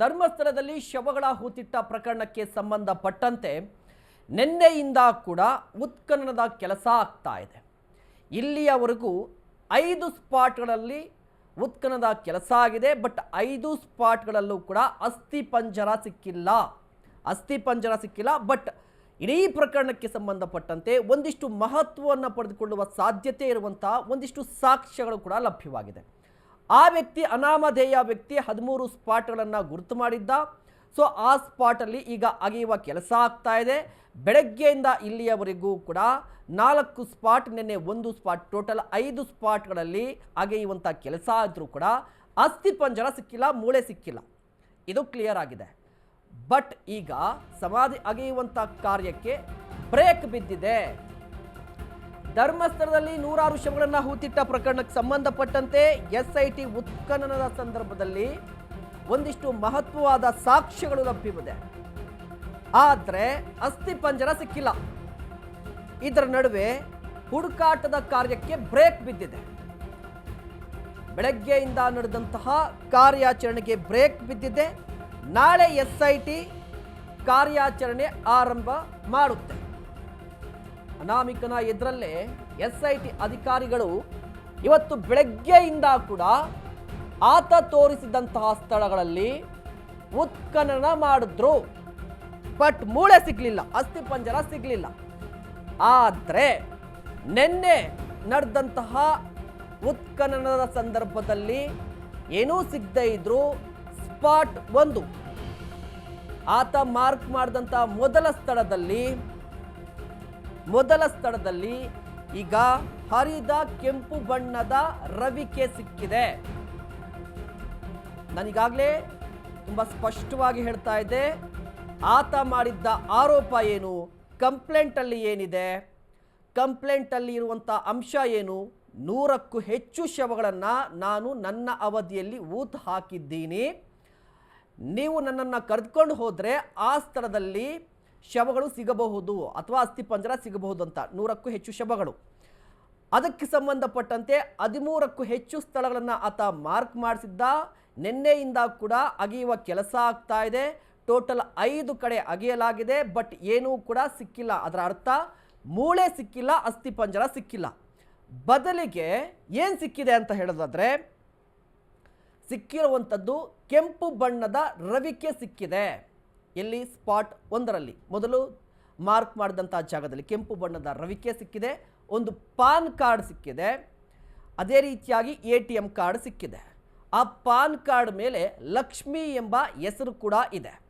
ಧರ್ಮಸ್ಥಳದಲ್ಲಿ ಶವಗಳ ಹೂತಿಟ್ಟ ಪ್ರಕರಣಕ್ಕೆ ಸಂಬಂಧಪಟ್ಟಂತೆ ನಿನ್ನೆಯಿಂದ ಕೂಡ ಉತ್ಖನನದ ಕೆಲಸ ಆಗ್ತಾ ಇದೆ. ಇಲ್ಲಿಯವರೆಗೂ ಐದು ಸ್ಪಾಟ್ಗಳಲ್ಲಿ ಉತ್ಖನದ ಕೆಲಸ ಆಗಿದೆ, ಬಟ್ ಐದು ಸ್ಪಾಟ್ಗಳಲ್ಲೂ ಕೂಡ ಅಸ್ಥಿ ಪಂಜರ ಸಿಕ್ಕಿಲ್ಲ. ಅಸ್ಥಿ ಪಂಜರ ಸಿಕ್ಕಿಲ್ಲ, ಬಟ್ ಇಡೀ ಪ್ರಕರಣಕ್ಕೆ ಸಂಬಂಧಪಟ್ಟಂತೆ ಒಂದಿಷ್ಟು ಮಹತ್ವವನ್ನು ಪಡೆದುಕೊಳ್ಳುವ ಸಾಧ್ಯತೆ ಇರುವಂತಹ ಒಂದಿಷ್ಟು ಸಾಕ್ಷ್ಯಗಳು ಕೂಡ ಲಭ್ಯವಾಗಿದೆ. ಆ ವ್ಯಕ್ತಿ ಅನಾಮಧೇಯ ವ್ಯಕ್ತಿ ಹದಿಮೂರು ಸ್ಪಾಟ್ಗಳನ್ನು ಗುರುತು ಮಾಡಿದ್ದ. ಸೊ, ಆ ಸ್ಪಾಟಲ್ಲಿ ಈಗ ಅಗೆಯುವ ಕೆಲಸ ಆಗ್ತಾ ಇದೆ. ಬೆಳಗ್ಗೆಯಿಂದ ಇಲ್ಲಿಯವರೆಗೂ ಕೂಡ ನಾಲ್ಕು ಸ್ಪಾಟ್, ನಿನ್ನೆ ಒಂದು ಸ್ಪಾಟ್, ಟೋಟಲ್ ಐದು ಸ್ಪಾಟ್ಗಳಲ್ಲಿ ಅಗೆಯುವಂಥ ಕೆಲಸ ಆದರೂ ಕೂಡ ಅಸ್ಥಿ ಪಂಜರ ಸಿಕ್ಕಿಲ್ಲ, ಮೂಳೆ ಸಿಕ್ಕಿಲ್ಲ. ಇದು ಕ್ಲಿಯರ್ ಆಗಿದೆ. ಬಟ್ ಈಗ ಸಮಾಧಿ ಅಗೆಯುವಂಥ ಕಾರ್ಯಕ್ಕೆ ಬ್ರೇಕ್ ಬಿದ್ದಿದೆ. ಧರ್ಮಸ್ಥಳದಲ್ಲಿ ನೂರಾರು ಶವಗಳನ್ನು ಹೂತಿಟ್ಟ ಪ್ರಕರಣಕ್ಕೆ ಸಂಬಂಧಪಟ್ಟಂತೆ ಎಸ್ಐಟಿ ಉತ್ಖನನದ ಸಂದರ್ಭದಲ್ಲಿ ಒಂದಿಷ್ಟು ಮಹತ್ವವಾದ ಸಾಕ್ಷ್ಯಗಳು ಲಭ್ಯವಿದೆ. ಆದರೆ ಅಸ್ಥಿ ಪಂಜರ ಸಿಕ್ಕಿಲ್ಲ. ಇದರ ನಡುವೆ ಹುಡುಕಾಟದ ಕಾರ್ಯಕ್ಕೆ ಬ್ರೇಕ್ ಬಿದ್ದಿದೆ. ಬೆಳಗ್ಗೆಯಿಂದ ನಡೆದಂತಹ ಕಾರ್ಯಾಚರಣೆಗೆ ಬ್ರೇಕ್ ಬಿದ್ದಿದೆ. ನಾಳೆ ಎಸ್ಐಟಿ ಕಾರ್ಯಾಚರಣೆ ಆರಂಭ ಮಾಡುತ್ತೆ. ಅನಾಮಿಕನ ಎದುರಲ್ಲೇ ಎಸ್ ಐ ಟಿ ಅಧಿಕಾರಿಗಳು ಇವತ್ತು ಬೆಳಗ್ಗೆಯಿಂದ ಕೂಡ ಆತ ತೋರಿಸಿದಂತಹ ಸ್ಥಳಗಳಲ್ಲಿ ಉತ್ಖನನ ಮಾಡಿದ್ರು. ಬಟ್ ಮೂಳೆ ಸಿಗ್ಲಿಲ್ಲ, ಅಸ್ಥಿ ಪಂಜರ ಸಿಗ್ಲಿಲ್ಲ. ಆದರೆ ನಿನ್ನೆ ನಡೆದಂತಹ ಉತ್ಖನನದ ಸಂದರ್ಭದಲ್ಲಿ ಏನೂ ಸಿಗದೇ ಇದ್ರು ಸ್ಪಾಟ್ ಒಂದು. ಆತ ಮಾರ್ಕ್ ಮಾಡಿದಂತಹ ಮೊದಲ ಸ್ಥಳದಲ್ಲಿ ಮೊದಲ ಸ್ಥಳದಲ್ಲಿ ಈಗ ಹರಿದ ಕೆಂಪು ಬಣ್ಣದ ರವಿಕೆ ಸಿಕ್ಕಿದೆ. ನಾನೀಗಾಗಲೇ ತುಂಬ ಸ್ಪಷ್ಟವಾಗಿ ಹೇಳ್ತಾ ಇದ್ದೆ, ಆತ ಮಾಡಿದ್ದ ಆರೋಪ ಏನು, ಕಂಪ್ಲೇಂಟಲ್ಲಿ ಏನಿದೆ, ಕಂಪ್ಲೇಂಟಲ್ಲಿ ಇರುವಂಥ ಅಂಶ ಏನು, ನೂರಕ್ಕೂ ಹೆಚ್ಚು ಶವಗಳನ್ನು ನಾನು ನನ್ನ ಅವಧಿಯಲ್ಲಿ ಊತ್ ಹಾಕಿದ್ದೀನಿ. ನೀವು ನನ್ನನ್ನು ಕರೆದುಕೊಂಡು ಹೋದರೆ ಆ ಸ್ಥಳದಲ್ಲಿ ಶವಗಳು ಸಿಗಬಹುದು ಅಥವಾ ಅಸ್ಥಿಪಂಜರ ಸಿಗಬಹುದು ಅಂತ ನೂರಕ್ಕೂ ಹೆಚ್ಚು ಶವಗಳು. ಅದಕ್ಕೆ ಸಂಬಂಧಪಟ್ಟಂತೆ ಹದಿಮೂರಕ್ಕೂ ಹೆಚ್ಚು ಸ್ಥಳಗಳನ್ನು ಆತ ಮಾರ್ಕ್ ಮಾಡಿಸಿದ್ದ. ನಿನ್ನೆಯಿಂದ ಕೂಡ ಅಗೆಯುವ ಕೆಲಸ ಆಗ್ತಾ ಇದೆ. ಟೋಟಲ್ ಐದು ಕಡೆ ಅಗೆಯಲಾಗಿದೆ, ಬಟ್ ಏನೂ ಕೂಡ ಸಿಕ್ಕಿಲ್ಲ ಅದರ ಅರ್ಥ. ಮೂಳೆ ಸಿಕ್ಕಿಲ್ಲ ಅಸ್ಥಿಪಂಜರ ಸಿಕ್ಕಿಲ್ಲ. ಬದಲಿಗೆ ಏನು ಸಿಕ್ಕಿದೆ ಅಂತ ಹೇಳೋದಾದರೆ ಸಿಕ್ಕಿರುವಂಥದ್ದು ಕೆಂಪು ಬಣ್ಣದ ರವಿಕೆ ಸಿಕ್ಕಿದೆ. ಎಲ್ಲಿ ಸ್ಪಾಟ್ ಒಂದರಲ್ಲಿ. ಮೊದಲು ಮಾರ್ಕ್ ಮಾಡಿದಂಥ ಜಾಗದಲ್ಲಿ ಕೆಂಪು ಬಣ್ಣದ ರವಿಕೆ ಸಿಕ್ಕಿದೆ, ಒಂದು ಪಾನ್ ಕಾರ್ಡ್ ಸಿಕ್ಕಿದೆ, ಅದೇ ರೀತಿಯಾಗಿ ಎ ಟಿ ಎಂ ಕಾರ್ಡ್ ಸಿಕ್ಕಿದೆ. ಆ ಪಾನ್ ಕಾರ್ಡ್ ಮೇಲೆ ಲಕ್ಷ್ಮಿ ಎಂಬ ಹೆಸರು ಕೂಡ ಇದೆ.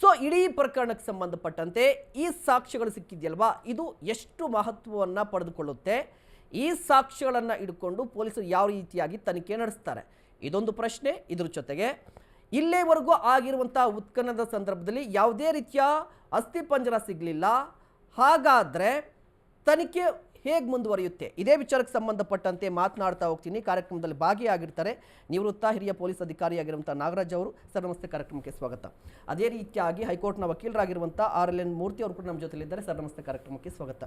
ಸೊ, ಇಡೀ ಪ್ರಕರಣಕ್ಕೆ ಸಂಬಂಧಪಟ್ಟಂತೆ ಈ ಸಾಕ್ಷ್ಯಗಳು ಸಿಕ್ಕಿದೆಯಲ್ವಾ? ಇದು ಎಷ್ಟು ಮಹತ್ವವನ್ನು ಪಡೆದುಕೊಳ್ಳುತ್ತೆ? ಈ ಸಾಕ್ಷ್ಯಗಳನ್ನು ಇಟ್ಕೊಂಡು ಪೊಲೀಸರು ಯಾವ ರೀತಿಯಾಗಿ ತನಿಖೆ ನಡೆಸ್ತಾರೆ? ಇದೊಂದು ಪ್ರಶ್ನೆ. ಇದ್ರ ಜೊತೆಗೆ ಇಲ್ಲಿವರೆಗೂ ಆಗಿರುವಂಥ ಉತ್ಖನದ ಸಂದರ್ಭದಲ್ಲಿ ಯಾವುದೇ ರೀತಿಯ ಅಸ್ಥಿಪಂಜರ ಸಿಗಲಿಲ್ಲ. ಹಾಗಾದರೆ ತನಿಖೆ ಹೇಗೆ ಮುಂದುವರಿಯುತ್ತೆ? ಇದೇ ವಿಚಾರಕ್ಕೆ ಸಂಬಂಧಪಟ್ಟಂತೆ ಮಾತನಾಡ್ತಾ ಹೋಗ್ತೀನಿ. ಕಾರ್ಯಕ್ರಮದಲ್ಲಿ ಭಾಗಿಯಾಗಿರ್ತಾರೆ. ನಿವೃತ್ತ ಹಿರಿಯ ಪೊಲೀಸ್ ಅಧಿಕಾರಿಯಾಗಿರುವಂಥ ನಾಗರಾಜ್ ಅವರು. ಸರ್, ನಮಸ್ತೆ. ಕಾರ್ಯಕ್ರಮಕ್ಕೆ ಸ್ವಾಗತ. ಅದೇ ರೀತಿಯಾಗಿ ಹೈಕೋರ್ಟ್ನ ವಕೀಲರಾಗಿರುವಂಥ ಆರ್ ಎಲ್ ಎನ್ ಮೂರ್ತಿ ಅವರು ಕೂಡ ನಮ್ಮ ಜೊತೆಲಿದ್ದಾರೆ. ಸರ್, ನಮಸ್ತೆ. ಕಾರ್ಯಕ್ರಮಕ್ಕೆ ಸ್ವಾಗತ.